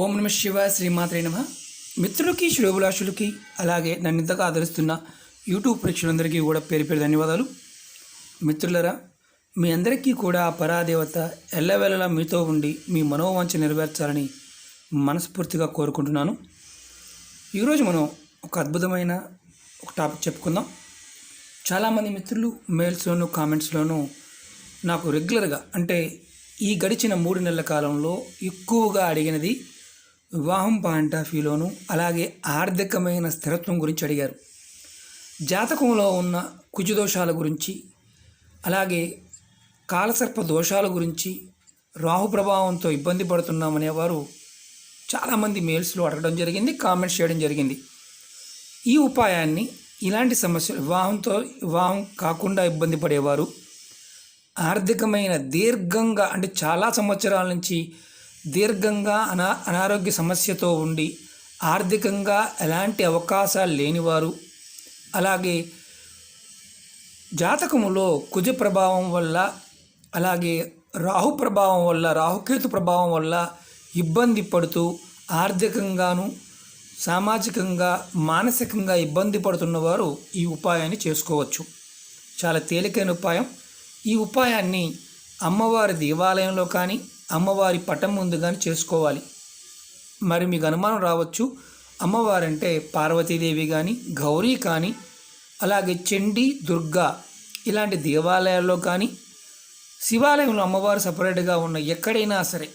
ఓం నమ శివ శ్రీమాత్రే నమ. మిత్రులకి శ్రేభులాషులకి అలాగే నన్ను ఇంతగా ఆదరిస్తున్న యూట్యూబ్ ప్రేక్షకులందరికీ కూడా పేరు పేరు ధన్యవాదాలు. మిత్రులరా మీ అందరికీ కూడా ఆ పరాదేవత ఎల్లవేళలా మీతో ఉండి మీ మనోవాంఛ నెరవేర్చాలని మనస్ఫూర్తిగా కోరుకుంటున్నాను. ఈరోజు మనం ఒక అద్భుతమైన ఒక టాపిక్ చెప్పుకుందాం. చాలామంది మిత్రులు మెయిల్స్లోను కామెంట్స్లోనూ నాకు రెగ్యులర్గా అంటే ఈ గడిచిన మూడు నెలల కాలంలో ఎక్కువగా అడిగినది వివాహం పాయింట్ ఆఫ్ వ్యూలోను అలాగే ఆర్థికమైన స్థిరత్వం గురించి అడిగారు. జాతకంలో ఉన్న కుజదోషాల గురించి అలాగే కాలసర్ప దోషాల గురించి రాహు ప్రభావంతో ఇబ్బంది పడుతున్నామనేవారు చాలామంది మెయిల్స్లో అడగడం జరిగింది కామెంట్స్ చేయడం జరిగింది. ఈ ఉపాయాన్ని ఇలాంటి సమస్యలు వివాహంతో వివాహం కాకుండా ఇబ్బంది పడేవారు ఆర్థికమైన దీర్ఘంగా అంటే చాలా సంవత్సరాల నుంచి దీర్ఘంగా అనా అనారోగ్య సమస్యతో ఉండి ఆర్థికంగా ఎలాంటి అవకాశాలు లేనివారు. అలాగే జాతకములో కుజ ప్రభావం వల్ల అలాగే రాహు ప్రభావం వల్ల రాహుకేతు ప్రభావం వల్ల ఇబ్బంది పడుతూ ఆర్థికంగాను సామాజికంగా మానసికంగా ఇబ్బంది పడుతున్నవారు ఈ ఉపాయాన్ని చేసుకోవచ్చు. చాలా తేలికైన ఉపాయం. ఈ ఉపాయాన్ని అమ్మవారి దేవాలయంలో కానీ అమ్మవారి పటం ముందు కానీ చేసుకోవాలి. మరి మీకు అనుమానం రావచ్చు. అమ్మవారంటే పార్వతీదేవి కానీ గౌరీ కానీ అలాగే చండీ దుర్గా ఇలాంటి దేవాలయాల్లో కానీ శివాలయంలో అమ్మవారు సపరేట్గా ఉన్న ఎక్కడైనా సరే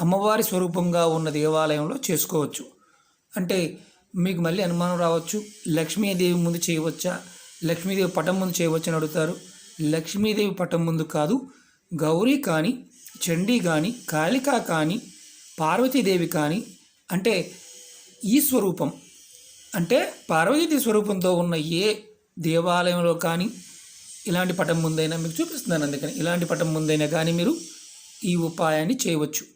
అమ్మవారి స్వరూపంగా ఉన్న దేవాలయంలో చేసుకోవచ్చు. అంటే మీకు మళ్ళీ అనుమానం రావచ్చు. లక్ష్మీదేవి ముందు చేయవచ్చా? లక్ష్మీదేవి పటం ముందు చేయవచ్చని అడుగుతారు. లక్ష్మీదేవి పటం ముందు కాదు గౌరీ కానీ చండీ కానీ కాళిక కానీ పార్వతీదేవి కానీ అంటే ఈ స్వరూపం. అంటే పార్వతీదేవి స్వరూపంతో ఉన్న ఏ దేవాలయంలో కానీ ఇలాంటి పటం ముందైనా మీకు చూపిస్తున్నాను అందుకని. ఇలాంటి పటం ముందైనా కానీ మీరు ఈ ఉపాయాన్ని చేయవచ్చు.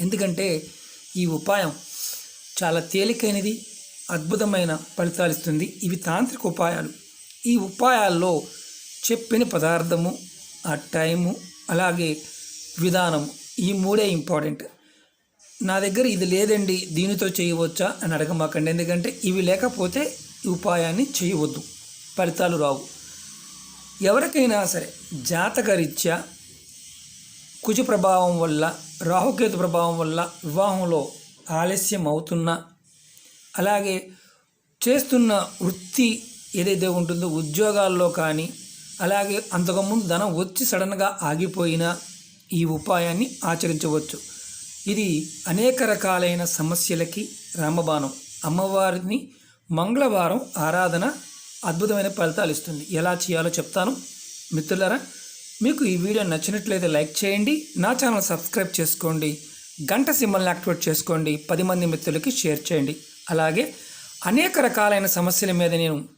ఎందుకంటే ఈ ఉపాయం చాలా తేలికైనది అద్భుతమైన ఫలితాలు ఇస్తుంది. ఇవి తాంత్రిక ఉపాయాలు. ఈ ఉపాయాల్లో చెప్పిన పదార్థము ఆ టైము అలాగే విధానం ఈ మూడే ఇంపార్టెంట్. నా దగ్గర ఇది లేదండి దీనితో చేయవచ్చా అని అడగమాకండి. ఎందుకంటే ఇవి లేకపోతే ఈ ఉపాయాన్ని చేయవద్దు. ఫలితాలు రావు. ఎవరికైనా సరే జాతకరీత్యా కుజ ప్రభావం వల్ల రాహుకేతు ప్రభావం వల్ల వివాహంలో ఆలస్యం అవుతున్నా అలాగే చేస్తున్న వృత్తి ఏదైతే ఉంటుందో ఉద్యోగాల్లో కానీ అలాగే అంతకుముందు ధనం వచ్చి సడన్గా ఆగిపోయినా ఈ ఉపాయాన్ని ఆచరించవచ్చు. ఇది అనేక రకాలైన సమస్యలకి రామబాణం. అమ్మవారిని మంగళవారం ఆరాధన అద్భుతమైన ఫలితాలు ఇస్తుంది. ఎలా చేయాలో చెప్తాను. మిత్రులరా మీకు ఈ వీడియో నచ్చినట్లయితే లైక్ చేయండి. నా ఛానల్ సబ్స్క్రైబ్ చేసుకోండి. గంట సింబల్ని యాక్టివేట్ చేసుకోండి. పది మంది మిత్రులకి షేర్ చేయండి. అలాగే అనేక రకాలైన సమస్యల మీద నేను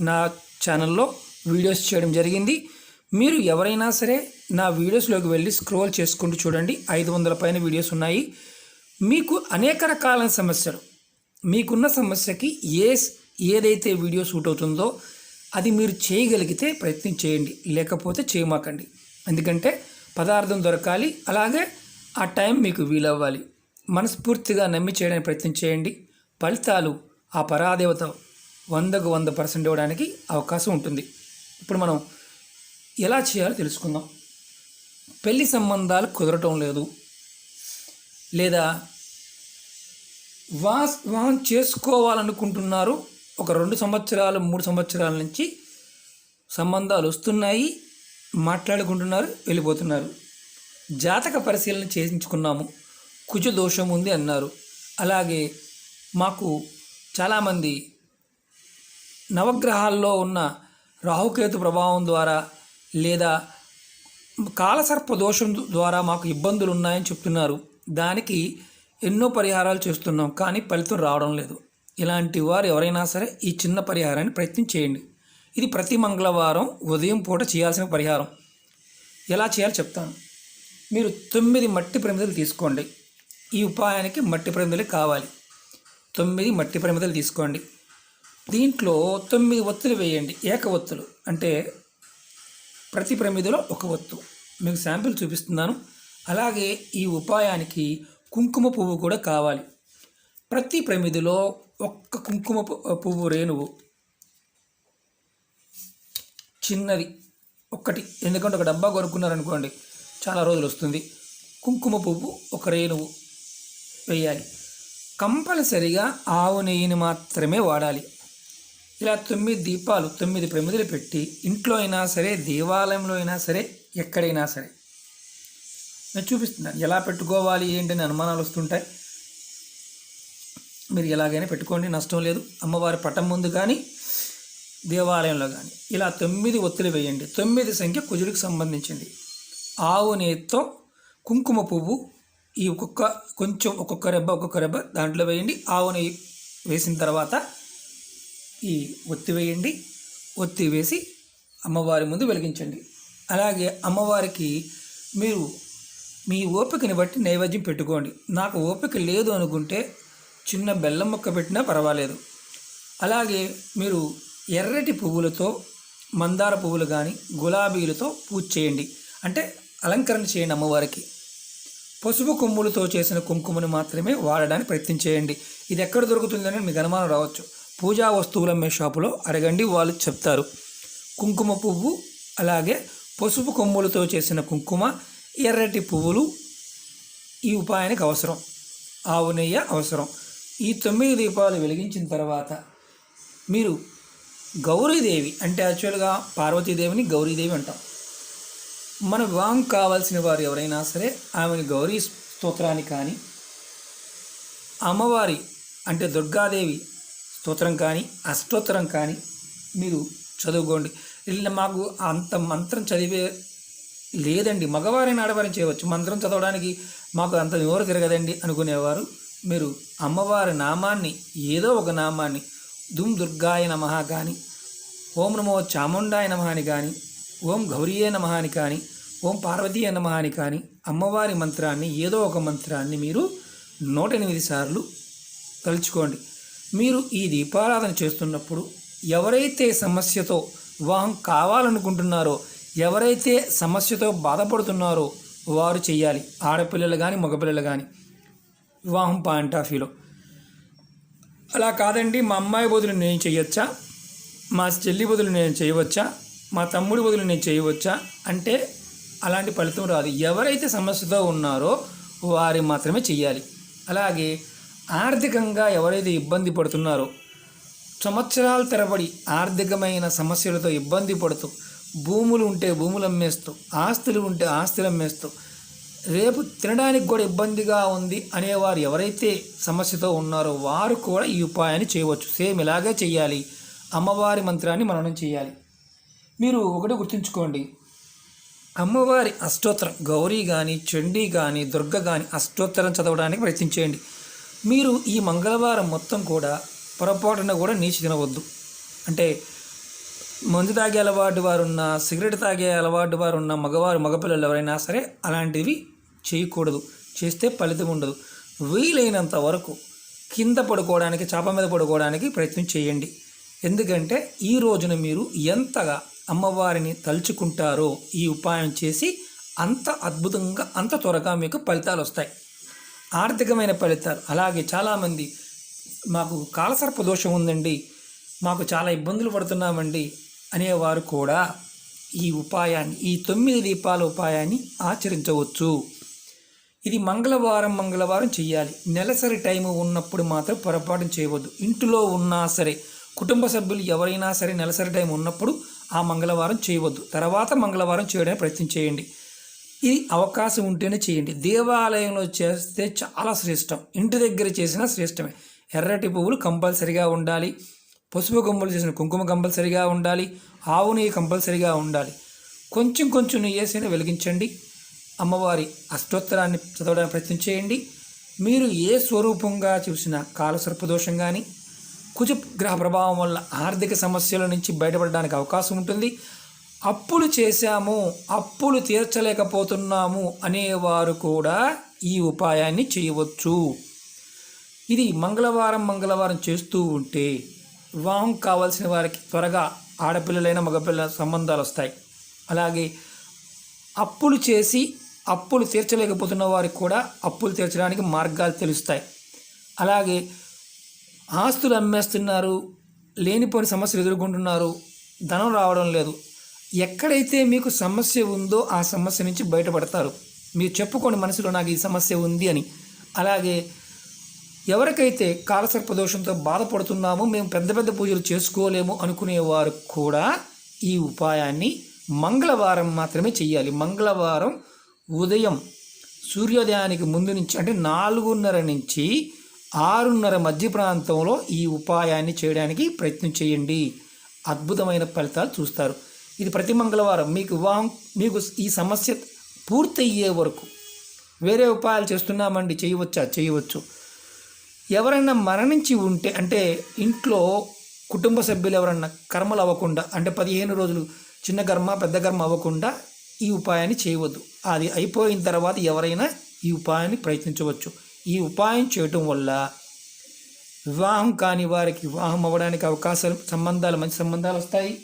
నా ఛానల్లో వీడియోస్ చేయడం జరిగింది. మీరు ఎవరైనా సరే నా వీడియోస్లోకి వెళ్ళి స్క్రోల్ చేసుకుంటూ చూడండి. ఐదు వందల పైన వీడియోస్ ఉన్నాయి. మీకు అనేక రకాలైన సమస్యలు. మీకున్న సమస్యకి ఏ ఏదైతే వీడియో సూట్ అవుతుందో అది మీరు చేయగలిగితే ప్రయత్నం చేయండి. లేకపోతే చేయమాకండి. ఎందుకంటే పదార్థం దొరకాలి. అలాగే ఆ టైం మీకు వీలవ్వాలి. మనస్ఫూర్తిగా నమ్మి చేయడానికి ప్రయత్నం చేయండి. ఫలితాలు ఆ పరాదేవత వందకు వంద పర్సెంట్ ఇవ్వడానికి అవకాశం ఉంటుంది. ఇప్పుడు మనం ఎలా చేయాలో తెలుసుకుందాం. పెళ్ళి సంబంధాలు కుదరటం లేదు. లేదా వా వివాహం చేసుకోవాలనుకుంటున్నారు. ఒక రెండు సంవత్సరాలు మూడు సంవత్సరాల నుంచి సంబంధాలు వస్తున్నాయి. మాట్లాడుకుంటున్నారు వెళ్ళిపోతున్నారు. జాతక పరిశీలన చేయించుకున్నాము. కుజ దోషం ఉంది అన్నారు. అలాగే మాకు చాలామంది నవగ్రహాల్లో ఉన్న రాహుకేతు ప్రభావం ద్వారా లేదా కాలసర్ప దోషం ద్వారా మాకు ఇబ్బందులు ఉన్నాయని చెప్తున్నారు. దానికి ఎన్నో పరిహారాలు చేస్తున్నాం కానీ ఫలితం రావడం లేదు. ఇలాంటి వారు ఎవరైనా సరే ఈ చిన్న పరిహారాన్ని ప్రయత్నం చేయండి. ఇది ప్రతి మంగళవారం ఉదయం పూట చేయాల్సిన పరిహారం. ఎలా చేయాలో చెప్తాను. మీరు తొమ్మిది మట్టి ప్రమిదలు తీసుకోండి. ఈ ఉపాయానికి మట్టి ప్రమిదలు కావాలి. తొమ్మిది మట్టి ప్రమిదలు తీసుకోండి. దీంట్లో తొమ్మిది ఒత్తులు వేయండి. ఏక ఒత్తులు. అంటే ప్రతి ప్రమిదలో ఒక ఒత్తు. మీకు శాంపిల్ చూపిస్తున్నాను. అలాగే ఈ ఉపాయానికి కుంకుమ పువ్వు కూడా కావాలి. ప్రతి ప్రమిదిలో ఒక్క కుంకుమ పువ్వు రేణువు. చిన్నది. ఒక్కటి. ఎందుకంటే ఒక డబ్బా కొనుక్కున్నారనుకోండి చాలా రోజులు వస్తుంది. కుంకుమ పువ్వు ఒక రేణువు వేయాలి. కంపల్సరిగా ఆవు నెయ్యిని మాత్రమే వాడాలి. ఇలా తొమ్మిది దీపాలు తొమ్మిది ప్రమిదలు పెట్టి ఇంట్లో అయినా సరే దేవాలయంలో అయినా సరే ఎక్కడైనా సరే. నేను చూపిస్తున్నాను ఎలా పెట్టుకోవాలి ఏంటని అనుమానాలు వస్తుంటాయి. మీరు ఎలాగైనా పెట్టుకోండి నష్టం లేదు. అమ్మవారి పటం ముందు కానీ దేవాలయంలో కానీ. ఇలా తొమ్మిది ఒత్తులు వేయండి. తొమ్మిది సంఖ్య కుజుడికి సంబంధించింది. ఆవు నేత్తో కుంకుమ పువ్వు ఈ ఒక్కొక్క కొంచెం ఒక్కొక్క రెబ్బ ఒక్కొక్క రెబ్బ దాంట్లో వేయండి. ఆవు నెయ్యి వేసిన తర్వాత ఈ ఒత్తి వేయండి. ఒత్తి వేసి అమ్మవారి ముందు వెలిగించండి. అలాగే అమ్మవారికి మీరు మీ ఓపికని బట్టి నైవేద్యం పెట్టుకోండి. నాకు ఓపిక లేదు అనుకుంటే చిన్న బెల్లం ముక్క పెట్టినా పర్వాలేదు. అలాగే మీరు ఎర్రటి పువ్వులతో మందార పువ్వులు కానీ గులాబీలతో పూజ చేయండి. అంటే అలంకరణ చేయండి అమ్మవారికి. పసుపు కొమ్ములతో చేసిన కుంకుమను మాత్రమే వాడడానికి ప్రయత్నం చేయండి. ఇది ఎక్కడ దొరుకుతుందని మీకు అనుమానం రావచ్చు. పూజా వస్తువులు అమ్మే షాపులో అడగండి వాళ్ళు చెప్తారు. కుంకుమ పువ్వు అలాగే పసుపు కొమ్ములతో చేసిన కుంకుమ ఎర్రటి పువ్వులు ఈ ఉపాయానికి అవసరం. ఆవు నెయ్యి అవసరం. ఈ తొమ్మిది దీపాలు వెలిగించిన తర్వాత మీరు గౌరీదేవి అంటే యాక్చువల్గా పార్వతీదేవిని గౌరీదేవి అంటాం. మన వివాహం కావాల్సిన వారు ఎవరైనా సరే ఆమెని గౌరీ స్తోత్రాన్ని కానీ అమ్మవారి అంటే దుర్గాదేవి స్తోత్రం కానీ అష్టోత్తరం కానీ మీరు చదువుకోండి. వెళ్ళిన మాకు అంత మంత్రం చదివే లేదండి. మగవారిని ఆడవారిని చేయవచ్చు. మంత్రం చదవడానికి మాకు అంత నోరు తిరగదండి అనుకునేవారు. మీరు అమ్మవారి నామాన్ని ఏదో ఒక నామాన్ని దుమ్ దుర్గాయ నమః కానీ ఓం నమో చాముండాయ నమః అని కానీ ఓం గౌరీయే నమహాని అని కానీ ఓం పార్వతీయ నమహాని అని కానీ అమ్మవారి మంత్రాన్ని ఏదో ఒక మంత్రాన్ని మీరు నూట ఎనిమిది సార్లు తలుచుకోండి. మీరు ఈ దీపారాధన చేస్తున్నప్పుడు ఎవరైతే సమస్యతో వివాహం కావాలనుకుంటున్నారో ఎవరైతే సమస్యతో బాధపడుతున్నారో వారు చేయాలి ఆడపిల్లలు కానీ మగపిల్లలు కానీ వివాహం పాయింట్ ఆఫ్ వ్యూలో. అలా కాదండి మా అమ్మాయి బదులు నేను చేయొచ్చా మా చెల్లి బదులు నేను చేయవచ్చా మా తమ్ముడి బదులు నేను చేయవచ్చా అంటే అలాంటి ఫలితం రాదు. ఎవరైతే సమస్యతో ఉన్నారో వారి మాత్రమే చెయ్యాలి. అలాగే ఆర్థికంగా ఎవరైతే ఇబ్బంది పడుతున్నారో సంవత్సరాల తరబడి ఆర్థికమైన సమస్యలతో ఇబ్బంది పడుతూ భూములు ఉంటే భూములు అమ్మేస్తూ ఆస్తులు ఉంటే ఆస్తులు అమ్మేస్తూ రేపు తినడానికి కూడా ఇబ్బందిగా ఉంది అనేవారు ఎవరైతే సమస్యతో ఉన్నారో వారు కూడా ఈ ఉపాయాన్ని చేయవచ్చు. సేమ్ ఇలాగే చేయాలి అమ్మవారి మంత్రాన్ని మననం చేయాలి మీరు ఒకటి గుర్తుంచుకోండి. అమ్మవారి అష్టోత్తరం గౌరీ కానీ చండీ కానీ దుర్గ కానీ అష్టోత్తరం చదవడానికి ప్రయత్నించేయండి. మీరు ఈ మంగళవారం మొత్తం కూడా పొరపాటున కూడా నీచి తినవద్దు. అంటే మందు తాగే అలవాటు వారు ఉన్న సిగరెట్ తాగే అలవాటు వారు ఉన్న మగవారు మగపిల్లలు ఎవరైనా సరే అలాంటివి చేయకూడదు. చేస్తే ఫలితం ఉండదు. వీలైనంత వరకు కింద పడుకోవడానికి చాప మీద పడుకోవడానికి ప్రయత్నం చేయండి. ఎందుకంటే ఈ రోజున మీరు ఎంతగా అమ్మవారిని తలుచుకుంటారో ఈ ఉపాయం చేసి అంత అద్భుతంగా అంత త్వరగా మీకు ఫలితాలు వస్తాయి. ఆర్థికమైన ఫలితాలు. అలాగే చాలామంది మాకు కాలసర్ప దోషం ఉందండి మాకు చాలా ఇబ్బందులు పడుతున్నామండి అనేవారు కూడా ఈ ఉపాయాన్ని ఈ తొమ్మిది దీపాల ఉపాయాన్ని ఆచరించవచ్చు. ఇది మంగళవారం మంగళవారం చేయాలి నెలసరి టైము ఉన్నప్పుడు మాత్రం పొరపాటు చేయవద్దు. ఇంటిలో ఉన్నా సరే కుటుంబ సభ్యులు ఎవరైనా సరే నెలసరి టైం ఉన్నప్పుడు ఆ మంగళవారం చేయవద్దు. తర్వాత మంగళవారం చేయడానికి ప్రయత్నం చేయండి. ఇది అవకాశం ఉంటేనే చేయండి. దేవాలయంలో చేస్తే చాలా శ్రేష్టం. ఇంటి దగ్గర చేసినా శ్రేష్టమే. ఎర్రటి పువ్వులు కంపల్సరిగా ఉండాలి. పసుపు కొమ్ములు చేసిన కుంకుమ కంపల్సరిగా ఉండాలి. ఆవు నెయ్యి కంపల్సరిగా ఉండాలి. కొంచెం కొంచెం నెయ్యి వెలిగించండి. అమ్మవారి అష్టోత్తరాన్ని చదవడానికి ప్రయత్నం చేయండి. మీరు ఏ స్వరూపంగా చూసినా కాలసర్పదోషం కానీ కుజ గ్రహ ప్రభావం వల్ల ఆర్థిక సమస్యల నుంచి బయటపడడానికి అవకాశం ఉంటుంది. అప్పులు చేశాము అప్పులు తీర్చలేకపోతున్నాము అనేవారు కూడా ఈ ఉపాయాన్ని చేయవచ్చు. ఇది మంగళవారం మంగళవారం చేస్తూ ఉంటే వివాహం కావాల్సిన వారికి త్వరగా ఆడపిల్లలైన మగపిల్లల సంబంధాలు వస్తాయి. అలాగే అప్పులు చేసి అప్పులు తీర్చలేకపోతున్న వారికి కూడా అప్పులు తీర్చడానికి మార్గాలు తెలుస్తాయి. అలాగే ఆస్తులు అమ్మేస్తున్నారు లేనిపోని సమస్యలు ఎదుర్కొంటున్నారు ధనం రావడం లేదు. ఎక్కడైతే మీకు సమస్య ఉందో ఆ సమస్య నుంచి బయటపడతారు. మీరు చెప్పుకోండి మనసులో నాకు ఈ సమస్య ఉంది అని. అలాగే ఎవరికైతే కాలసర్పదోషంతో బాధపడుతున్నామో మేము పెద్ద పెద్ద పూజలు చేసుకోలేము అనుకునేవారు కూడా ఈ ఉపాయాన్ని మంగళవారం మాత్రమే చేయాలి మంగళవారం ఉదయం సూర్యోదయానికి ముందు నుంచి అంటే నాలుగున్నర నుంచి ఆరున్నర మధ్య ప్రాంతంలో ఈ ఉపాయాన్ని చేయడానికి ప్రయత్నం చేయండి. అద్భుతమైన ఫలితాలు చూస్తారు. ఇది ప్రతి మంగళవారం. మీకు వివాహం మీకు ఈ సమస్య పూర్తయ్యే వరకు వేరే ఉపాయాలు చేస్తున్నామండి చేయవచ్చా? చేయవచ్చు. ఎవరైనా మరణించి ఉంటే అంటే ఇంట్లో కుటుంబ సభ్యులు ఎవరన్నా కర్మలు అవ్వకుండా అంటే పదిహేను రోజులు చిన్న కర్మ పెద్ద కర్మ అవ్వకుండా ఈ ఉపాయాన్ని చేయవద్దు. అది అయిపోయిన తర్వాత ఎవరైనా ఈ ఉపాయాన్ని ప్రయత్నించవచ్చు. ఈ ఉపాయం చేయటం వల్ల వివాహం కాని వారికి వివాహం అవ్వడానికి అవకాశాలు సంబంధాలు మంచి సంబంధాలు వస్తాయి.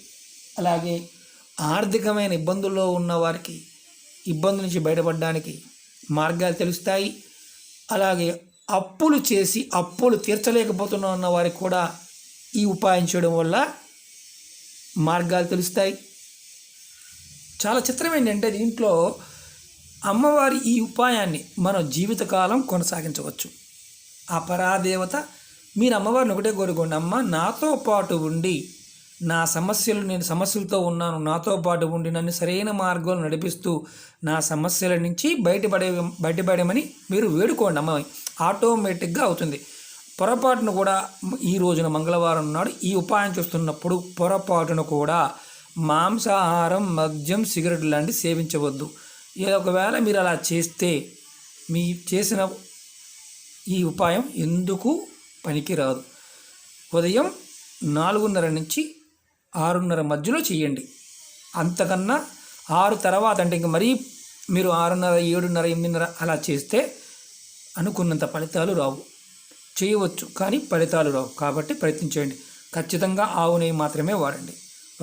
అలాగే ఆర్థికమైన ఇబ్బందుల్లో ఉన్న వారికి ఇబ్బంది నుంచి బయటపడడానికి మార్గాలు తెలుస్తాయి. అలాగే అప్పులు చేసి అప్పులు తీర్చలేకపోతున్న ఉన్న వారికి కూడా ఈ ఉపాయం చేయడం వల్ల మార్గాలు తెలుస్తాయి. చాలా చిత్రం ఏంటంటే దీంట్లో అమ్మవారి ఈ ఉపాయాన్ని మనం జీవితకాలం కొనసాగించవచ్చు. ఆ పరాదేవత మీరు అమ్మవారిని ఒకటే కోరుకోండి అమ్మ నాతో పాటు ఉండి నా సమస్యలు నేను సమస్యలతో ఉన్నాను. నాతో పాటు ఉండి నన్ను సరైన మార్గంలో నడిపిస్తూ నా సమస్యల నుంచి బయటపడే బయటపడమని మీరు వేడుకోండి అమ్మ. ఆటోమేటిక్గా అవుతుంది. పొరపాటును కూడా ఈ రోజున మంగళవారం నాడు ఈ ఉపాయం చూస్తున్నప్పుడు పొరపాటును కూడా మాంసాహారం మద్యం సిగరెట్ లాంటి సేవించవద్దు. ఒకవేళ మీరు అలా చేస్తే మీ చేసిన ఈ ఉపాయం ఎందుకు పనికిరాదు? ఉదయం నాలుగున్నర నుంచి ఆరున్నర మధ్యలో చేయండి. అంతకన్నా ఆరు తర్వాత అంటే ఇంక మరీ మీరు ఆరున్నర ఏడున్నర ఎనిమిదిన్నర అలా చేస్తే అనుకున్నంత ఫలితాలు రావు. చేయవచ్చు కానీ ఫలితాలు రావు. కాబట్టి ప్రయత్నించండి ఖచ్చితంగా ఆవు నెయ్యి మాత్రమే వాడండి.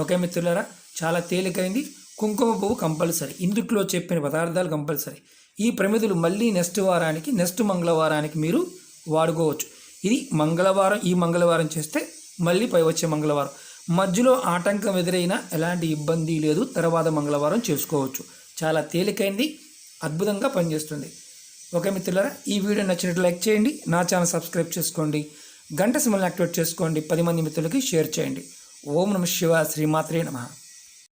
ఓకే మిత్రులారా చాలా తేలికైంది. కుంకుమ పువ్వు కంపల్సరీ. ఇందుట్లో చెప్పిన పదార్థాలు కంపల్సరీ. ఈ ప్రమిదులు మళ్ళీ నెక్స్ట్ వారానికి నెక్స్ట్ మంగళవారానికి మీరు వాడుకోవచ్చు. ఇది మంగళవారం ఈ మంగళవారం చేస్తే మళ్ళీ పై వచ్చే మంగళవారం. మధ్యలో ఆటంకం ఎదురైనా ఎలాంటి ఇబ్బంది లేదు. తర్వాత మంగళవారం చేసుకోవచ్చు. చాలా తేలికైంది. అద్భుతంగా పనిచేస్తుంది. ఓకే మిత్రులారా ఈ వీడియో నచ్చినట్లు లైక్ చేయండి. నా ఛానల్ సబ్స్క్రైబ్ చేసుకోండి. గంట సిమ్మల్ని యాక్టివేట్ చేసుకోండి. పది మంది మిత్రులకి షేర్ చేయండి. ఓం నమ శివ శ్రీమాత్రే నమః.